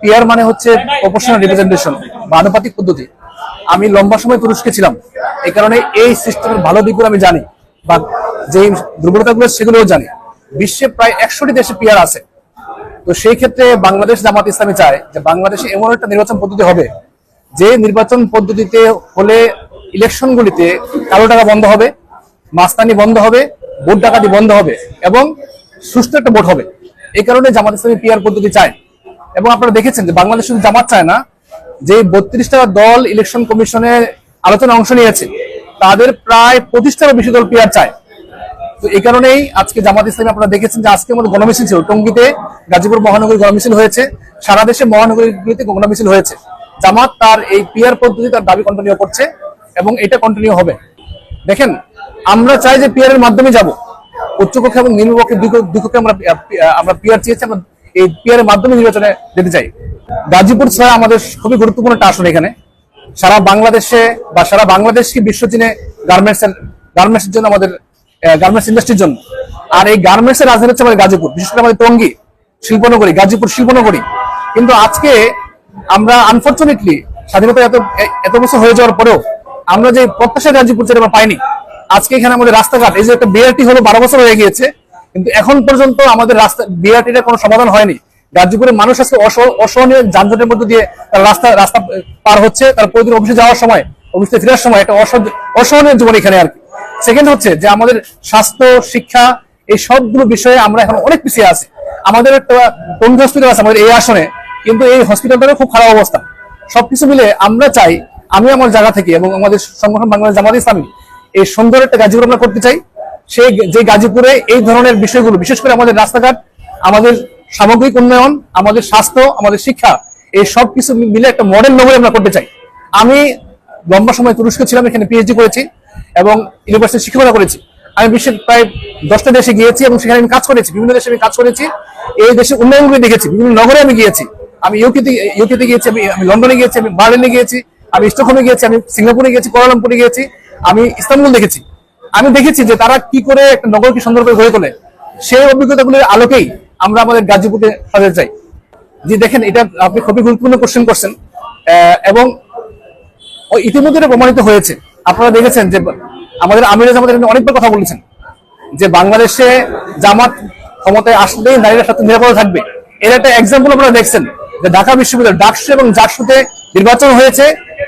Peer মানে হচ্ছে proportional representation বা পদ্ধতি। আমি লম্বা সময় তুরস্কে ছিলাম এই কারণে এই সিস্টেমের ভালো দিকগুলো আমি জানি, বা যে দুর্বলতাগুলো সেগুলোও জানি। বিশ্বে প্রায় একশোটি দেশে পিয়ার আছে। তো সেই ক্ষেত্রে বাংলাদেশ জামাত ইসলামী চায় যে বাংলাদেশে এমন একটা নির্বাচন পদ্ধতি হবে, যে নির্বাচন পদ্ধতিতে হলে ইলেকশনগুলিতে কালো টাকা বন্ধ হবে, মাস্তানি বন্ধ হবে, ভোট ডাকাতি বন্ধ হবে, এবং সুস্থ একটা ভোট হবে। এই কারণে জামাত ইসলামী পিয়ার পদ্ধতি চায়। এবং আপনারা দেখেছেন যে বাংলাদেশ শুধু জামাত চায় না, যে বত্রিশটা দল ইলেকশন কমিশনে আলোচনা অংশ নিয়েছে, তাদের প্রায় পঁচিশটারও বেশি দল পিয়ার চায়। তো এই কারণেই আজকে জামাত ইসলামী আপনারা দেখেছেন যে আজকে আমাদের গণমিছিল ছিল। টঙ্গিতে গাজীপুর মহানগরী গণমিছিল হয়েছে, সারা দেশে মহানগরীগুলিতে গণমিছিল হয়েছে। জামাত তার এই পিয়ার পদ্ধতি তার দাবি কন্টিনিউ করছে এবং এটা কন্টিনিউ হবে। দেখেন, আমরা চাই যে পিয়ারের মাধ্যমে যাব। উচ্চকক্ষ এবং নিম্নপক্ষে দুকক্ষে আমরা আমরা পিয়ার চেয়েছি, আমরা এই পিয়ারের মাধ্যমে নির্বাচনে যেতে চাই। গাজীপুর ছাড়া আমাদের খুবই গুরুত্বপূর্ণ একটা আসন এখানে। সারা বাংলাদেশে বা সারা বাংলাদেশকে বিশ্বচিনে গার্মেন্টস গার্মেন্টস জন্য আমাদের গার্মেন্টস ইন্ডাস্ট্রির জন্য। আর এই গার্মেন্টস এর রাজধানী হচ্ছে আমাদের গাজীপুর, বিশেষ করে আমাদের টঙ্গী, শিল্পনগরী, গাজীপুর শিল্পনগরী। কিন্তু আজকে আমরা আনফর্চুনেটলি স্বাধীনতা এত এত বছর হয়ে যাওয়ার পরেও আমরা যে প্রত্যাশা গাজীপুর সেটা পাইনি আজকে এখানে আমাদের রাস্তাঘাট, এই যে একটা বিআরটি হলো বারো বছর হয়ে গিয়েছে। কিন্তু এখন পর্যন্ত আমাদের রাস্তা বিআরটির কোনো সমাধান হয়নি। গাজীপুরের মানুষ আজকে অস- অসহনীয় যানজটের মধ্যে দিয়ে তার রাস্তা রাস্তা পার হচ্ছে, তার প্রতিদিন অফিসে যাওয়ার সময়, অফিসে ফেরার সময় একটা অসহনীয় জীবন এখানে আর কি। সেকেন্ড হচ্ছে যে আমাদের স্বাস্থ্য, শিক্ষা, এই সবগুলো বিষয়ে আমরা এখন অনেক পিছিয়ে আছি। আমাদের একটা টঙ্গী হসপিটাল আছে আমাদের এই আসনে, কিন্তু এই হসপিটালটারও খুব খারাপ অবস্থা। সবকিছু মিলে আমরা চাই, আমি আমার জায়গা থেকে এবং আমাদের সংগঠন বাংলাদেশ জামাত ইসলামী, এই সুন্দর একটা গাজীপুর আমরা করতে চাই। সেই যে গাজীপুরে এই ধরনের বিষয়গুলো, বিশেষ করে আমাদের রাস্তাঘাট, আমাদের সামগ্রিক উন্নয়ন, আমাদের স্বাস্থ্য, আমাদের শিক্ষা, এই সব কিছু মিলে একটা মডেল নগরী আমরা করতে চাই। আমি লম্বা সময় তুরস্ক ছিলাম, এখানে পিএইচডি করেছি এবং ইউনিভার্সিটি শিক্ষকতা করেছি। আমি বিশ্বের প্রায় দশটা দেশে গিয়েছি এবং সেখানে আমি কাজ করেছি, বিভিন্ন দেশে আমি কাজ করেছি। এই দেশে উন্নয়নগুলি দেখেছি, বিভিন্ন নগরে আমি গিয়েছি। আমি ইউকেতে ইউকেতে গিয়েছি, আমি আমি লন্ডনে গিয়েছি, আমি বার্লিনে গিয়েছি, আমি স্টকহোমে গিয়েছি, আমি সিঙ্গাপুরে গিয়েছি, কোয়ালালামপুরে গিয়েছি, আমি ইস্তানবুল দেখেছি। আমি দেখেছি যে তারা কি করে একটা নগরকে সুন্দর করে গড়ে তোলে। সেই অভিজ্ঞতাগুলির আলোকেই আমরা আমাদের গাজীপুরে সাজাতে চাই যে দেখেন, এটা আপনি খুবই গুরুত্বপূর্ণ কোশ্চেন করছেন। এবং ইতিমধ্যে প্রমাণিত হয়েছে। আপনারা দেখেছেন যে আমাদের আমির এখানে অনেকবার কথা বলেছেন যে বাংলাদেশে জামাত ক্ষমতায় আসলেই নারীরা সাথে নিরাপদে থাকবে। এর একটা এক্সাম্পল আপনারা দেখছেন যে ঢাকা বিশ্ববিদ্যালয়, ডাকসু এবং জাকসুতে নির্বাচন হয়েছে।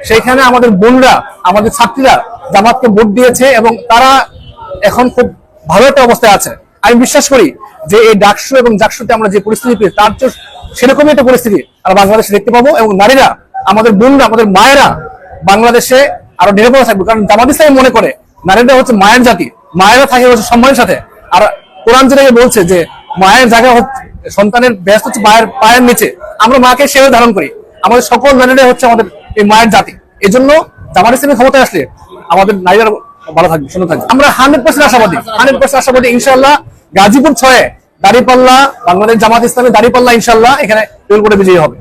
সেখানে আমাদের বোনরা, আমাদের ছাত্রীরা জামাতকে ভোট দিয়েছে এবং তারা এখন খুব ভালো একটা অবস্থায় আছে। আমি বিশ্বাস করি যে এই ডাকসু এবং জাকসুতে আমরা যে পরিস্থিতি পেয়ে তার চেয়ে সেরকমই একটা পরিস্থিতি আমরা বাংলাদেশে দেখতে পাবো এবং নারীরা, আমাদের বোনরা, আমাদের মায়েরা বাংলাদেশে আরও নিরাপদে থাকবে। কারণ জামাত ইসলামী মনে করে নারীরা হচ্ছে মায়ের জাতি, মায়েরা থাকে হচ্ছে সম্মানের সাথে। আর কোরআন যেটাকে বলছে যে মায়ের জায়গা হচ্ছে সন্তানের ব্যস্ত হচ্ছে মায়ের পায়ের নিচে। আমরা মাকে সেভাবে ধারণ করি। আমাদের সকল নারীরা হচ্ছে আমাদের এই মায়ের জাতি। এই জন্য জামাত ইসলামী ক্ষমতায় আসলে আমাদের নারীরা ভালো থাকবে শুনে থাকবে। আমরা হান্ড্রেড পার্সেন্ট আশাবাদী হান্ড্রেড পার্সেন্ট আশাবাদী ইনশাল্লাহ গাজীপুর ছয়ে দাঁড়িপাল্লা, বাংলাদেশ জামাত ইসলামী দাঁড়িপাল্লা ইনশাল্লাহ এখানে করে বিজয়ী হবে।